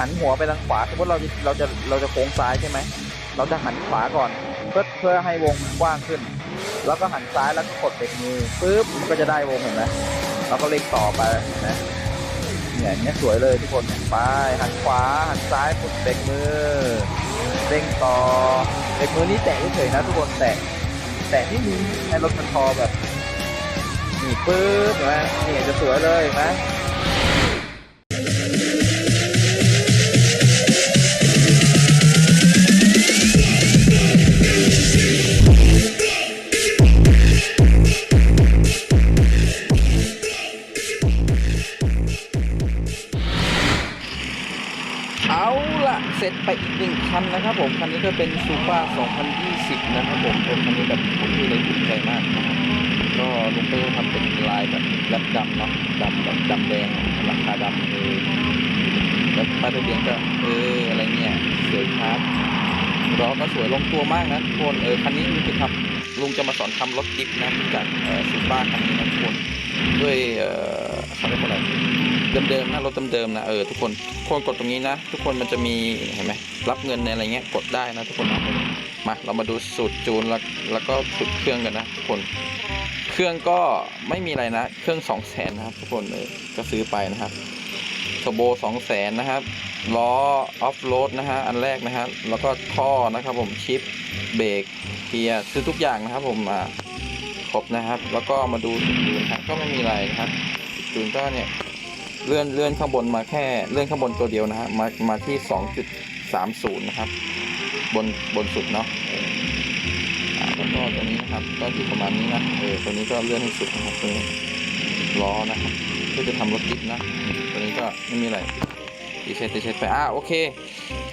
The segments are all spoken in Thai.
หันหัวไปทางขวาสมมติเราเราจะเราจะโค้งซ้ายใช่ไหมเราจะหันขวาก่อนเพื่อเพื่อให้วงมันกว้างขึ้น แล้วก็หันซ้ายแล้วก็กดเบรกมือปุ๊บมันก็จะได้วงเห็นไหมแล้วก็เล็งต่อไปเห็นไหมเนี่ยอย่างเงี้ยสวยเลยทุกคนไปหันขวาหันซ้ายกดเบรกมือเร่งต่อเบรกมือนี่แตะเฉยๆนะทุกคนแตะแตะที่นี้ให้รถมันคอแบบนี่ปุ๊บเห็นไหมนี่จะสวยเลยเห็นไหม ก็เป็นซูเปอร์2020 นะครับผมเป็นคันนี้แบบผมดูเลยถูกใจมากนะก็ลุงเป้ทำเป็นลายแบบแรปดำเนาะดำแบบดำแดงราคาดำเออแล้วป้ายทะเบียนก็เอออะไรเนี่ยสวยครับล้อก็สวยลงตัวมากนะทุกคนเออคันนี้ลุงจะทำลุงจะมาสอนทำรถดิฟนะจากซูเปอร์คันนี้นะทุกคนด้วยเออเขาเรียกว่าอะไร เดิมๆนะรถเดิมๆนะเออทุกคนคนกดตรงนี้นะ ทุกคนมันจะมีเห็นไหมรับเงินในอะไรเงี้ยกดได้นะทุกคนนะมาเรามาดูสูตรจูนแล้วแล้วก็สูตรเครื่องกันนะทุกคน เครื่องก็ไม่มีอะไรนะ เครื่อง2 0 0แสนนะครับ ทุกคนเออก็ซื้อไปนะครับเทโบ2 0 0แสนนะครับล้อออฟโรดนะฮะอันแรกนะฮะแล้วก็ท่อนะครับผมชิปเบรกเกียร์ซื้อทุกอย่างนะครับผมอ่าครบนะครับ แล้วก็มาดูสูตรจูนครับก็ไม่มีอะไรนะครับจูนก็เนี่ย เลื่อนเลื่อนข้างบนมาแค่เลื่อนข้างบนตัวเดียวนะฮะมามาที่ 2.30 นะครับ บนบนสุดเนาะอ่าแล้วก็ตัวนี้นะครับก็ที่ประมาณนี้นะเออตัวนี้ก็เลื่อนให้สุดนะครับตัวนี้ล้อนะครับเพื่อจะทำรถติดนะตัวนี้ก็ไม่มีอะไรตีเช็ดตีเช็ดไปอ่าโอเค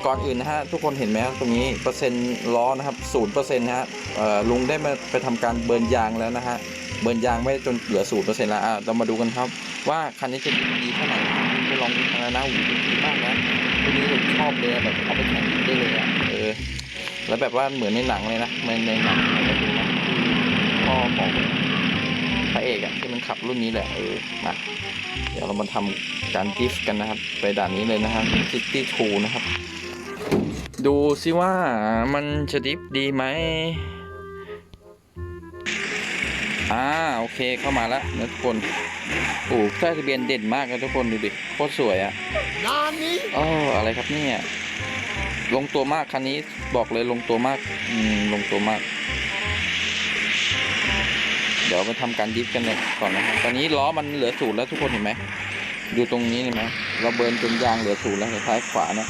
ก่อนอื่นนะฮะทุกคนเห็นไหมครับตรงนี้เปอร์เซ็นต์ล้อนะครับศูนย์เปอร์เซ็นต์นะฮะเอ่อลุงได้มาไปทำการเบิร์นยางแล้วนะฮะเบิร์นยางไม่จนเหลือศูนย์เปอร์เซ็นต์แล้วอะเรามาดูกันครับ ว่าคันนี้จะดีแค่ไหนไปลองดูกันแล้วนะหูดีมากนะตัวนี้ผมชอบเลยแบบเอาไปแข่งได้เลยอะเออแล้วแบบว่าเหมือนในหนังเลยนะเหมือนในหนังเราดูนะพ่อของพระเอกอะที่มันขับรุ่นนี้แหละเออมาเดี๋ยวเรามาทำการดิฟกันนะครับ ไปด่านนี้เลยนะครับซิตี้ทูนะครับ ดูซิว่ามันจะดิฟดีไหม อ่าโอเคเข้ามาแล้วนะทุกคนโอ้ใต้ทะเบียนเด่นมากนะทุกคนดูดิโคตรสวยอะ่ะอ๋ออะไรครับเนี่ยลงตัวมากคันนี้บอกเลยลงตัวมากอืมลงตัวมาก เดี๋ยวไปทำการดิฟกันเลยก่อนนะครับตอนนี้ล้อมันเหลือศูนย์แล้วทุกคนเห็นไหมดูตรงนี้เห็นไหมเราเบิร์นจนยางเหลือศูนย์แล้วเห็นท้ายขวานะ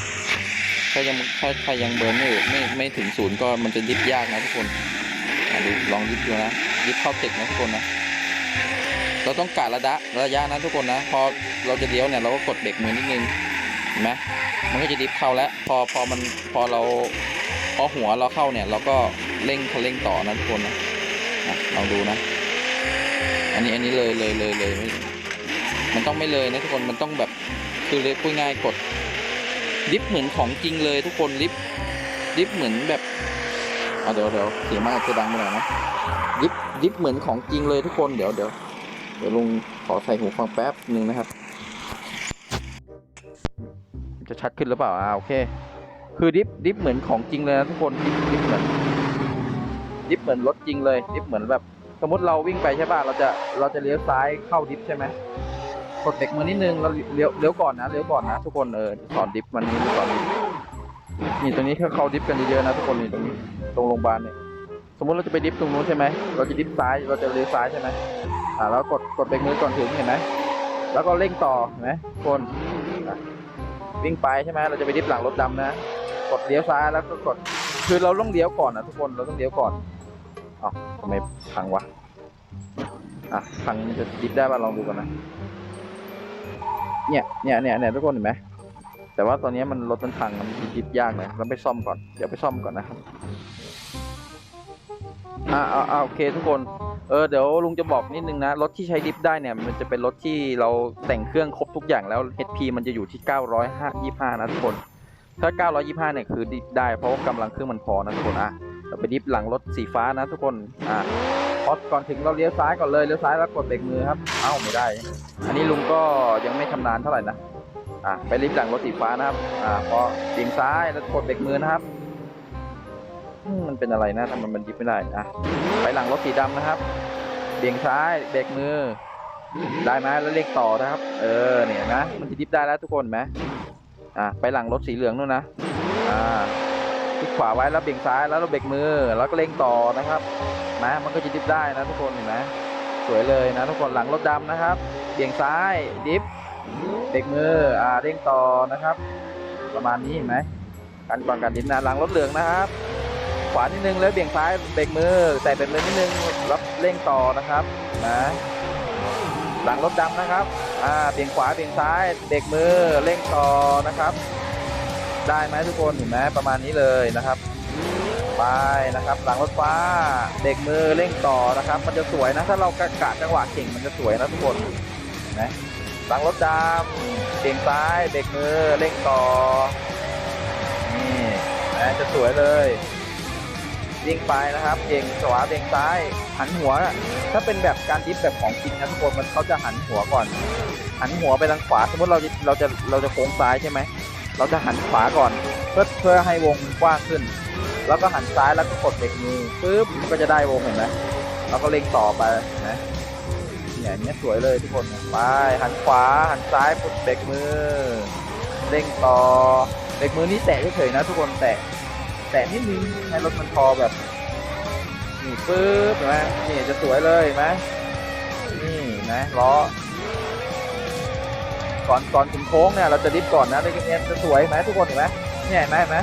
ถ้ายังถ้าถ้ายังเบิร์นไม่ไม่ไม่ถึงศูนย์ก็มันจะดิฟยากนะทุกคนอะดูลองดิฟดูนะ ดิฟเข้าเทคนะทุกคนนะ เราต้องกะระยะระยะนะทุกคนนะ พอเราจะเลี้ยวเนี่ยเราก็กดเบรกมือนิดนึงเห็นไหมมันก็จะดิฟเข้าแล้วพอพอมันพอเราพอหัวเราเข้าเนี่ยเราก็เร่งคันเร่งต่อนะทุกคนนะลองดูนะ อันนี้อันนี้เลยเลยเลยเลยไม่มันต้องไม่เลยนะทุกคนมันต้องแบบคือเลยพูดง่ายกดดิฟเหมือนของจริงเลยทุกคนดิฟดิฟเหมือนแบบเอาเดี๋ยวเดี๋ยวเสียงมากจะดังไปหน่อยนะ ดิฟเหมือนของจริงเลยทุกคนเดี๋ยวเดี๋ยวเดี๋ยวลุงขอใส่หูฟังแป๊บหนึ่งนะครับ จะชัดขึ้นหรือเปล่าอ่าโอเค คือดิฟดิฟเหมือนของจริงเลยนะทุกคนดิฟดิฟเหมือนดิฟเหมือนรถจริงเลยดิฟเหมือนแบบ สมมติเราวิ่งไปใช่ป่ะเราจะเราจะเลี้ยวซ้ายเข้าดิฟใช่ไหมกดเบรกมือนิดนึงเราเลี้ยวเลี้ยวก่อนนะเลี้ยวก่อนนะทุกคนเออสอนดิฟมันนี้สอนดิฟนี่ตรงนี้ถ้าเข้าดิฟกันเยอะๆนะทุกคนนี่ตรงนี้ตรงโรงพยาบาลเนี่ย สมมติเราจะไปดิฟตรงนู้นใช่ไหมเราจะดิฟซ้าย เราจะเลี้ยวซ้ายใช่ไหมอ่าแล้วกดกดเบรกมือก่อนถึงเห็นไหมแล้วก็เร่งต่อเห็นไหมทุกคนวิ่งไปใช่ไหมเราจะไปดิฟหลังรถดำนะ กดเลี้ยวซ้ายแล้วก็กด คือเราต้องเลี้ยวก่อนนะทุกคน เราต้องเลี้ยวก่อนอ๋อทำไมพังวะ อะพังจะดิฟได้ป่ะลองดูกันนะ เนี่ย เนี่ยเนี่ยเนี่ยทุกคนเห็นไหมแต่ว่าตอนนี้มันรถมันพังมันดิฟยากเลยเราไปซ่อมก่อน เดี๋ยวไปซ่อมก่อนนะครับ อ่าอ่าอ่าโอเคทุกคน เออเดี๋ยวลุงจะบอกนิดนึงนะ รถที่ใช้ดิฟได้เนี่ย มันจะเป็นรถที่เราแต่งเครื่องครบทุกอย่างแล้ว HP มันจะอยู่ที่ 925 นะทุกคน ถ้า 925 เนี่ยคือดิฟได้เพราะว่ากำลังเครื่องมันพอนะทุกคนอะเราไปดิฟหลังรถสีฟ้านะทุกคน อะพอก่อนถึงเราเลี้ยวซ้ายก่อนเลยเลี้ยวซ้ายแล้วกดเบรกมือครับเอ้าไม่ได้ อันนี้ลุงก็ยังไม่ชำนาญเท่าไหร่นะอะไปลิฟหลังรถสีฟ้านะครับอ่าพอเบี่ยงซ้ายแล้วกดเบรกมือนะครับ มันเป็นอะไรนะทำไมมันยิบไม่ได้อะไปหลังรถสีดำนะครับ เบี่ยงซ้ายเบรกมือ ได้ไหมแล้วเร่งต่อนะครับ เออเนี่ยเห็นะมันจะดิฟได้แล้วทุกคนไหมอะไปหลังรถสีเหลืองนู่นนะอ่าคลิกขวาไว้แล้วเบี่ยงซ้ายแล้วเราเบรกมือ แล้วก็เร่งต่อนะครับนะมันก็จะดิฟได้นะทุกคนเห็นไหมสวยเลยนะทุกคนหลังรถดำนะครับ เบี่ยงซ้ายดิฟเบรกมืออ่าเร่งต่อนะครับ ประมาณนี้เห็นไหมการก่อนการดิฟนะหลังรถเหลืองนะครับ ขวานิดนึงแล้วเบี่ยงซ้ายเบรกมือแต่เบรกมือนิดนึงรับเร่งต่อนะครับนะหลังรถดำนะครับอ่าเบี่ยงขวาเบี่ยงซ้ายเบรกมือเร่งต่อนะครับ ได้ไหมทุกคนเห็นไหมประมาณนี้เลยนะครับไปนะครับ หลังรถฟ้าเบรกมือเร่งต่อนะครับ มันจะสวยนะถ้าเรากะกะจังหวะเก่งมันจะสวยนะทุกคนนไหมหลังรถดำเบี่ยงซ้ายเบรกมือเร่งต่อนี่นะจะสวยเลย วิ่งไปนะครับเบ่งขวาเบ่งซ้าย หันหัว ถ้าเป็นแบบการดิฟแบบของจริงนะทุกคนมันเขาจะหันหัวก่อน หันหัวไปทางขวา สมมติเราจะเราจะเราจะโค้งซ้ายใช่ไหมเราจะหันขวาก่อน เพื่อเพื่อให้วงกว้างขึ้น แล้วก็หันซ้ายแล้วก็กดเบรกมือปึ๊บก็จะได้วงเห็นไหมแล้วก็เล็งต่อไปนไหมเนี่ยอย่างเนี้ยสวยเลยทุกคนไปหันขวาหันซ้ายกดเบรกมือเร่งต่อเบรกมือนี่แตะเฉยๆนะทุกคนแตะ แตะนิดนึงให้รถมันพอแบบนี่ปึ๊บเห็นไหมนี่จะสวยเลยเห็นไหมนี่นะล้อก่อนก่อนถึงโค้งเนี่ยเราจะดิฟก่อนนะเนี้ยจะสวยไหมทุกคนเห็นไหมเนี่ยเห็นไหมเห็นไหม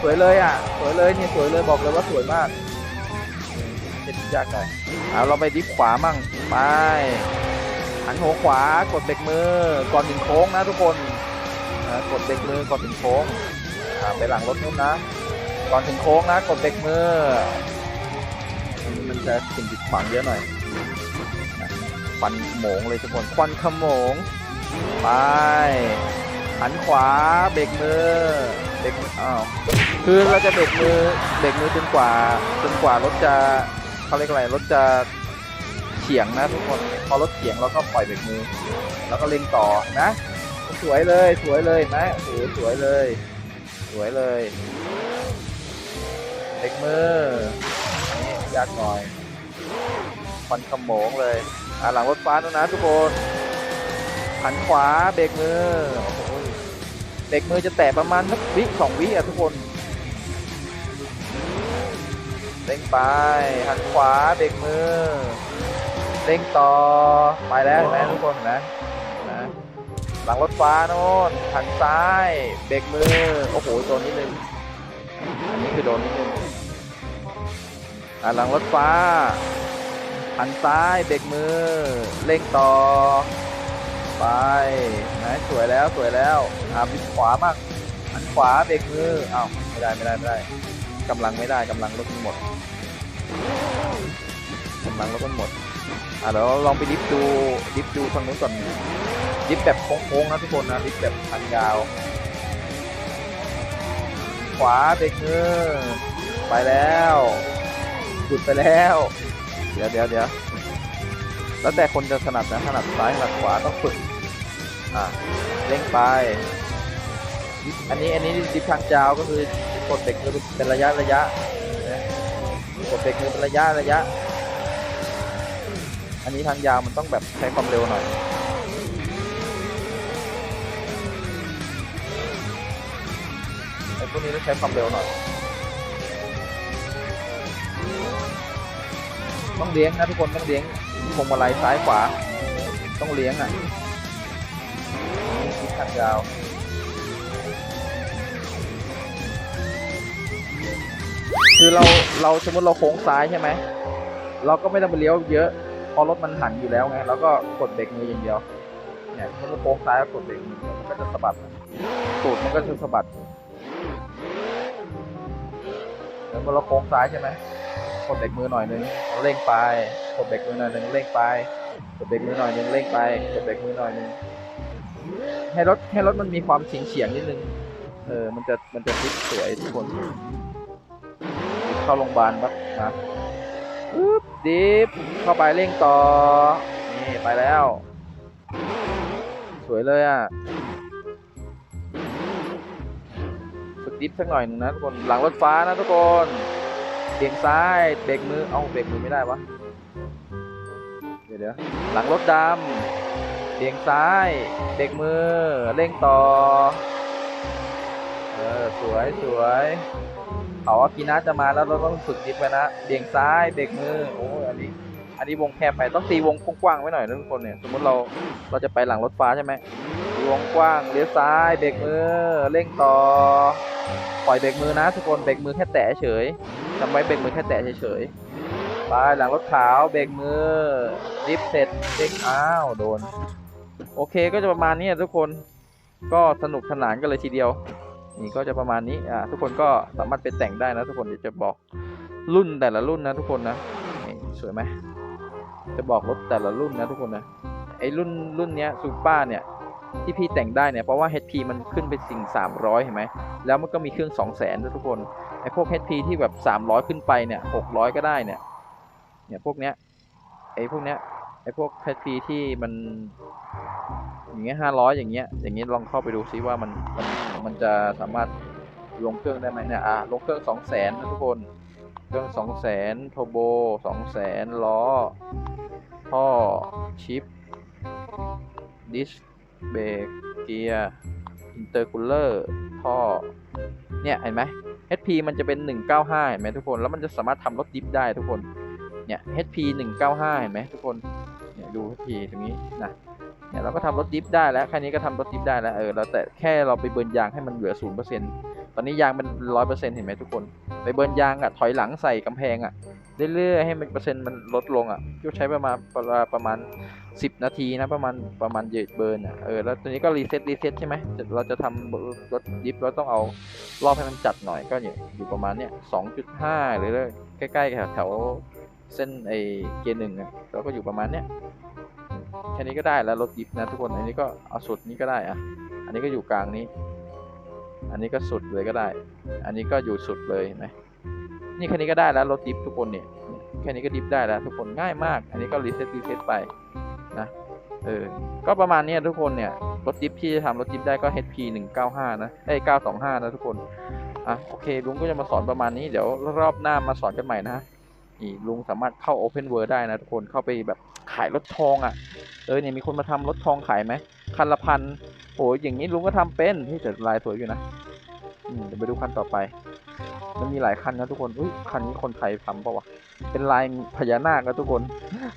สวยเลยอะสวยเลยนี่สวยเลยบอกเลยว่าสวยมากจะดิฟยากหน่อยเอาเราไปดิฟขวามั่งไปหันหัวขวากดเบรกมือก่อนถึงโค้งนะทุกคนกดเบรกมือก่อนถึงโค้งไปหลังรถนู้นนะ ก่อนถึงโค้งนะกดเบรกมือมันจะสิ่งดิดขวางเยอะหน่อยควันขโมงเลยทุกคนควันขโมงไปหันขวาเบรกมือเบรกมืออ้าวคือเราจะเบรกมือเบรกมือจนกว่าจนกว่ารถจะเขาเรียกอะไรรถจะเฉียงนะทุกคนพอรถเฉียงเราก็ปล่อยเบรกมือ แล้วก็เล็งต่อนะ สวยเลยสวยเลยนไหมโอ้สวยเลย สวยเลย เบรกมือนี่ยากหน่อยควันขโมงเลยอ่าหลังรถฟ้าแล้วนะทุกคนหันขวาเบรกมือเบรกมือจะแตะประมาณสักวิสองวิอะทุกคนเร่งไปหันขวาเบรกมือเร่งต่อไปแล้วเห็นไหมทุกคนเห็นไหมนะหลังรถฟ้าโน่นหันซ้ายเบรกมือโอ้โหโดนนิดนึง นนี้คือโดนนิดนึงอ่าหลังรถฟ้าหันซ้ายเบรกมือเร่งต่อ ไปนะสวยแล้วสวยแล้วอ่าบิดขวามากหันขวาเบรกมืออ้าวไม่ได้ไม่ได้ไม่ได้กำลังไม่ได้กำลังรถมันหมดกำลังรถมันหมดอ่าเดี๋ยวเราลองไปดิฟดูดิฟดูทางนู้นก่อนดิฟแบบโค้งๆนะทุกคนนะดิฟแบบทางยาว ขวาเบรกมือไปแล้วหยุดไปแล้ว เดี๋ยวเดี๋ยวเดี๋ยวแล้วแต่คนจะถนัดนะถนัดซ้ายถนัดขวาต้องฝึกอะเร่งไป อันนี้อันนี้ดิฟทางยาวก็คือกดเบรกมือเป็นระยะระยะกดเบรกมือเป็นระยะระยะ อันนี้ทางยาวมันต้องแบบใช้ความเร็วหน่อย วกนี้ต้องใช้ความเร็วหน่อย ต้องเลี้ยงนะทุกคนต้องเลี้ยงพวงมาลัยซ้ายขวา ต้องเลี้ยงอะทิศทางยาวคือเราเราสมมติเราโค้งซ้ายใช่ไหมเราก็ไม่ต้องไปเลี้ยวเยอะเพราะรถมันหันอยู่แล้วไงเราก็กดเบรกมืออย่างเดียวเนี่ยสมมติเราโค้งซ้ายก็กดเบรกมือมันก็จะสะบัดตูดมันก็จะสะบัด แล้วพอเราโค้งซ้ายใช่ไหมกดเบรกมือหน่อยนึงเร่งไปกดเบรกมือหน่อยนึงเร่งไปกดเบรกมือหน่อยนึงเร่งไปกดเบรกมือหน่อยนึงให้รถให้รถมันมีความเฉียงเฉียงๆนิดนึงเออมันจะมันจะฟิตสวยทุกคนเข้าโรงพยาบาลปั๊บนะปึ๊บดิฟเข้าไปเร่งต่อนี่ไปแล้ว สวยเลยอะ ดิฟสักหน่อยนึงนะทุกคนหลังรถฟ้านะทุกคนเบี่ยงซ้ายเบรกมือเอาเบรกมือไม่ได้วะเดี๋ยวเดี๋ยวหลังรถดำเบี่ยงซ้ายเบรกมือเร่งต่อเออสวยสวยเขาอากินะจะมาแล้วเราต้องฝึกดิฟไปนะเบี่ยงซ้ายเบรกมือโอ้ยอันนี้อันนี้วงแคบไปต้องตีวงกว้างไว้หน่อยนะทุกคนเนี่ยสมมติเราเราจะไปหลังรถฟ้าใช่ไหม วงกว้างเลี้ยวซ้ายเบรกมือเร่งต่อ ปล่อยเบรกมือนะทุกคนเบรกมือแค่แตะเฉยจำไว้เบรกมือแค่แตะเฉยไปหลังรถขาวเบรกมือดิฟเสร็จเด้งอ้าวโดน โอเคก็จะประมาณนี้ทุกคนก็สนุกสนานกันเลยทีเดียว นี่ก็จะประมาณนี้อ่าทุกคนก็สามารถไปแต่งได้นะ ทุกคนเดี๋ยวจะบอกรุ่นแต่ละรุ่นนะ ทุกคนนะนสวยไหมจะบอกรถแต่ละรุ่นนะทุกคนนะไอรุ่นรุ่นเนี้ยซูเปอร์เนี่ย ที่พี่แต่งได้เนี่ยเพราะว่า HP มันขึ้นไปสิ่ง 300 เห็นไหมแล้วมันก็มีเครื่อง 2 0 0 0 0นนะทุกคนไอ้พวก HP ที่แบบ 300 ขึ้นไปเนี่ย600 ก็ได้เนี่ยเนี่ยพวกเนี้ยไอ้พวกเนี้ยไอ้พวก HP ที่มันอย่างเงี้ย500อย่างเงี้ยอย่างเงี้ยลองเข้าไปดูซิว่ามันมันมันจะสามารถลงเครื่องได้ไหมเนี่ยอะลงเครื่อง2 0 0 0 0นนะทุกคนเครื่อง2 0 0 0 0 0โทโบ2 0 0 0 0 0ล้อท่อชิปดิส เบรกเกียร์อินเตอร์คูลเลอร์ท่อ เนี่ยเห็นไหม HP มันจะเป็น 195 เห็นไหมทุกคน แล้วมันจะสามารถทำรถดิฟได้ทุกคน เนี่ย HP 195 เห็นไหมทุกคน เนี่ยดู HP ตรงนี้นะเนี่ยเราก็ทำรถดิฟได้แล้ว แค่นี้ก็ทำรถดิฟได้แล้ว เออ เราแต่แค่เราไปเบิร์นยางให้มันเหลือ 0% ตอนนี้ยางมัน100%เปอร์เซ็นต์เห็นไหมทุกคน ไปเบิร์นยางอะถอยหลังใส่กำแพงอะเรื่อยๆให้มันเปอร์เซ็นต์มันลดลงอะก็ใช้ประมาณประมาณประมาณ10นาทีนะประมาณประมาณเยเบิร์นอะเออแล้วตัวนี้ก็รีเซ็ตรีเซ็ตใช่ไหมเราจะทำรถดิฟเราต้องเอารอบให้มันจัดหน่อยก็อยู่ประมาณเนี้ย2.5หรือใกล้ๆแถวแถวเส้นไอเกียร์หนึ่งอะเราก็อยู่ประมาณเนี้ยแค่นี้ก็ได้แล้วรถดิฟนะทุกคนอันนี้ก็เอาสุดนี้ก็ได้อะอันนี้ก็อยู่กลางนี้ อันนี้ก็สุดเลยก็ได้ อันนี้ก็อยู่สุดเลยนไหมนี่แค่นี้ก็ได้แล้วรถดิฟทุกคนเนี่ยแค่นี้ก็ดิฟได้แล้วทุกคนง่ายมาก อันนี้ก็รีเซ็ตรีเซ็ตไปนะเออก็ประมาณนี้ทุกคนเนี่ยรถดิฟที่จะทำรถดิฟได้ก็ HP 195 นะเอ้ย925 นะทุกคนอะโอเคลุงก็จะมาสอนประมาณนี้เดี๋ยวรอบหน้ามาสอนกันใหม่นะ นี่ลุงสามารถเข้า Open World ได้นะทุกคนเข้าไปแบบขายรถทองอะ เออเนี่ยมีคนมาทำรถทองขายไหมคันละพันโอ้ยอย่างนี้ลุงก็ทำเป็นที่แต่ลายสวยอยู่นะอืมเดี๋ยวไปดูคันต่อไปมันมีหลายคันนะทุกคนอุ้ยคันนี้คนไทยทำปะวะเป็นลายพญานาคนะทุกคน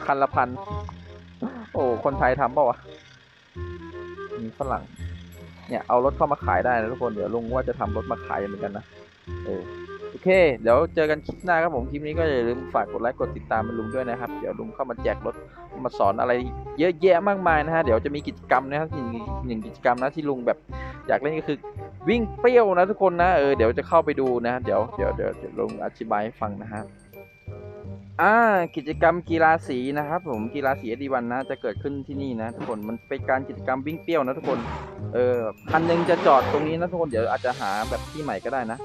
คันละพันโอ้คนไทยทำปะวะมีฝรั่ง เนี่ยเอารถเข้ามาขายได้นะทุกคนเดี๋ยวลุงว่าจะทำรถมาขายเหมือนกันนะเออ เค เดี๋ยวเจอกันคลิปหน้าครับผม คลิปนี้ก็อย่าลืมฝากกดไลค์ กดติดตามมันลุงด้วยนะครับ เดี๋ยวลุงเข้ามาแจกรถ มาสอนอะไรเยอะแยะมากมายนะฮะ เดี๋ยวจะมีกิจกรรมนะครับหนึ่งกิจกรรมนะที่ลุงแบบอยากเล่นก็คือวิ่งเปรี้ยวนะทุกคนนะ เออ เดี๋ยวจะเข้าไปดูนะ เดี๋ยว เดี๋ยวเดี๋ยวลุงอธิบายให้ฟังนะฮะ อ่ากิจกรรมกีฬาสีนะครับผมกีฬาสีอดีวันนะ จะเกิดขึ้นที่นี่นะทุกคนมันเป็นการกิจกรรมวิ่งเปรี้ยวนะทุกคนเออคันหนึงจะจอดตรงนี้นะทุกคนเดี๋ยวอาจจะหาแบบที่ใหม่ก็ได้นะ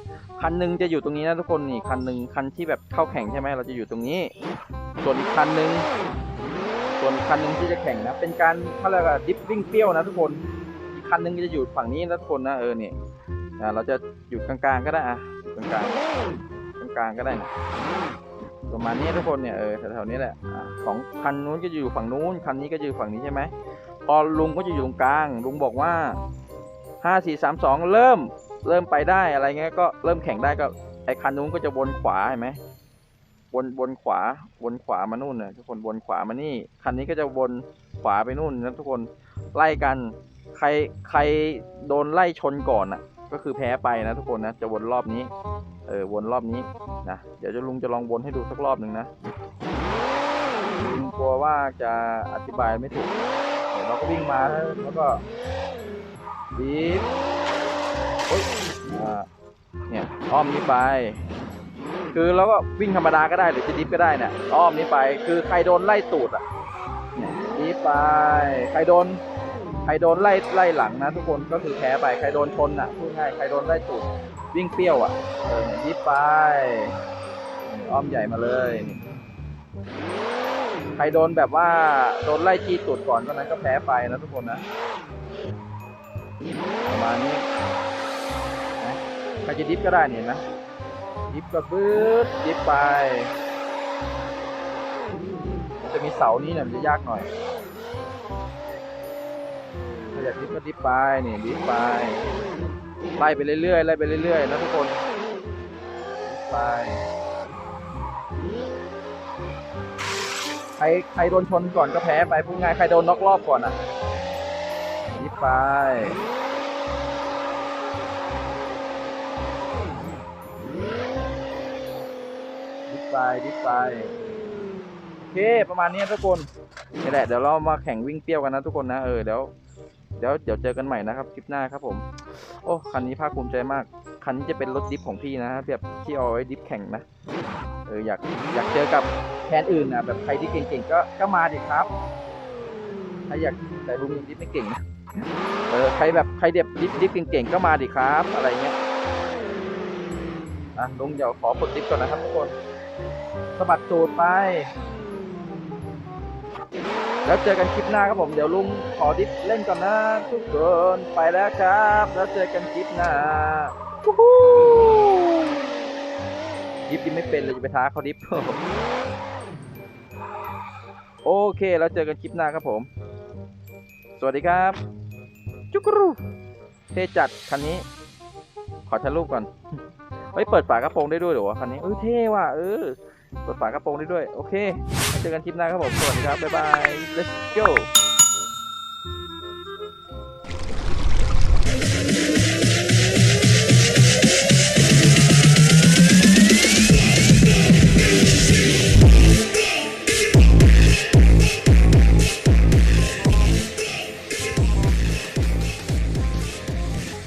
คันหนึงจะอยู่ตรงนี้นะทุกคนนี่คันหนึ่งคันที่แบบเข้าแข่งใช่ไหมเราจะอยู่ตรงนี้ ส่วนอีกคันหนึ่งส่วนคันหนึ่งที่จะแข่งนะเป็นการเขาเรียกว่าดิฟวิ่งเปรี้ยวนะทุกคนอีกคันหนึงจะอยู่ฝั่งนี้นะทุกคนนะเออเนี่ยเราจะอยู่กลางๆก็ได้อะกลางๆกลางๆก็ได้นะ ประมาณนี้ทุกคนเนี่ยเออแถวๆนี้แหละของคันนู้นก็อยู่ฝั่งนู้นคันนี้ก็อยู่ฝั่งนี้ใช่ไหมพอลุงก็จะอยู่ตรงกลาง ลุงบอกว่าห้าสี่สามสองเริ่มเริ่มไปได้อะไรเงี้ยก็เริ่มแข่งได้ก็ไอคันนู้นก็จะวนขวาเห็นไหมวนวนขวาวนขวามานู่นนะทุกคนวนขวามานี่ คันนี้ก็จะวนขวาไปนู่นนะทุกคนไล่กันใครใครโดนไล่ชนก่อนอะ ก็คือแพ้ไปนะทุกคนนะ จะวนรอบนี้ เออวนรอบนี้นะ เดี๋ยวจะลุงจะลองวนให้ดูสักรอบหนึ่งนะลุงกลัวว่าจะอธิบายไม่ถูก เดี๋ยวเราก็วิ่งมาแล้วแล้วก็บีบโอ๊ยอ่าเนี่ยอ้อมนี้ไป คือเราก็วิ่งธรรมดาก็ได้หรือจะดิฟก็ได้เนี่ยอ้อมนี้ไป คือใครโดนไล่ตูดอะเนี่ยดิฟไป ใครโดน ใครโดนไล่ไล่หลังนะ ทุกคนก็คือแพ้ไปใครโดนชนอะพูดง่ายใครโดนไล่ตูดวิ่งเปรี้ยวอะเออยิบไปอ้อมใหญ่มาเลยใครโดนแบบว่าโดนไล่จี้ตูดก่อนก็นั้นก็แพ้ไปนะทุกคนนะประมาณนี้นะใครจะดิฟก็ได้เนี่ยเห็นไหมดิฟก็บืดดิฟไป จะมีเสานี้เนี่ยมันจะยากหน่อย อยากดิฟก็ดิฟไปนี่ดิฟไปไล่ไปเรื่อยๆไล่ไปเรื่อยๆนะทุกคนดิฟไปใครใครโดนชนก่อนก็แพ้ไปพูดง่ายใครโดนน็อกรอบก่อนอะดิฟไปดิฟไปดิฟไปโอเคประมาณนี้ทุกคนนี่แหละเดี๋ยวเรามาแข่งวิ่งเปรี้ยวกันนะทุกคนนะเออเดี๋ยว ดี๋ยวเดี๋ยวเจอกันใหม่นะครับคลิปหน้าครับผม โอ้คันนี้ภาคภูมิใจมาก คันนี้จะเป็นรถดิฟของพี่นะแบบที่เอาไว้ดิฟแข่งนะเอออยากอยากเจอกับแคนอื่นนะแบบใครที่เก่งๆก็ก็มาดิครับถ้าอยากแต่ลุงยังดิฟไม่เก่งนะเออใครแบบใครเด็บดิฟดิฟเก่งๆก็มาดิครับ อะไรเงี้ยอะลุงเดี๋ยวขอฝึกดิฟก่อนนะครับทุกคนสะบัดตูดไป แล้วเจอกันคลิปหน้าครับผม เดี๋ยวลุงขอดิฟเล่นก่อนนะ ทุกคนไปแล้วครับ แล้วเจอกันคลิปหน้าวู้ฮู้ดิฟดิฟไม่เป็นเลยจะไปท้าเขาดิฟโอเค แล้วเจอกันคลิปหน้าครับผม สวัสดีครับ จุกรูเท่จัดคันนี้ ขอถ่ายรูปก่อนเฮ้ยเปิดฝากระโปรงได้ด้วยเหรอวะคันนี้เออเท่ว่ะเออ เปิดฝากระโปรงได้ด้วย โอเคเจอกันคลิปหน้าครับผม สวัสดีครับ บ๊ายบาย let's go